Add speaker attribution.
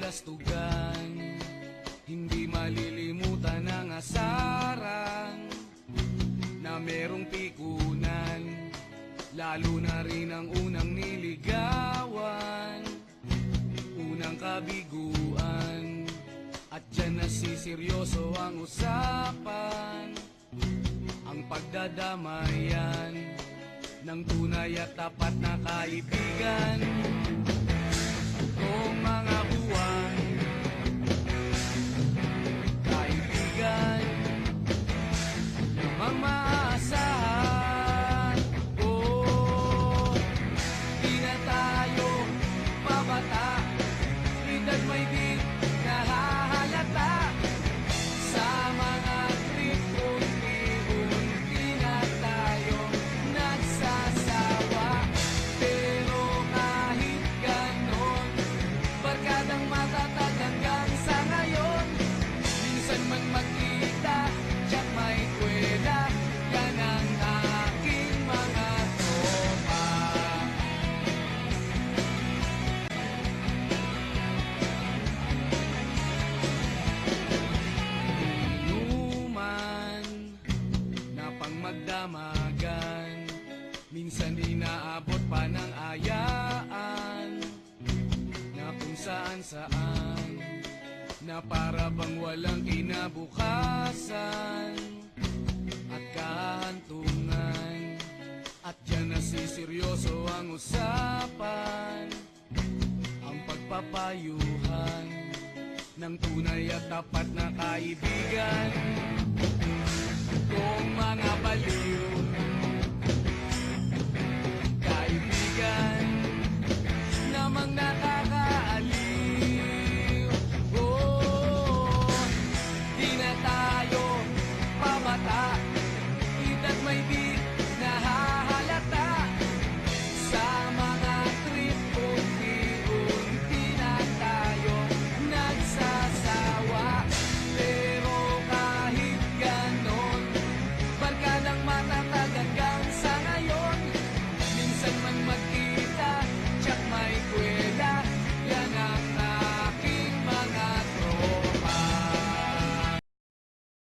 Speaker 1: kabulastugan Hindi malilimutan ang asaran Na merong pikunan Lalo na rin ang unang niligawan. Unang kabiguan At dyan nasiseryoso ang usapan. Ang pagdadamayan Ng tunay at tapat na kaibigan pang magdamagan Minsan inaabot pa ng ayaan Na kung saan saan Na para bang walang kinabukasan. At kahantungan At yan nasiseryoso ang usapan. Ang pagpapayuhan Ng tunay at tapat na kaibigan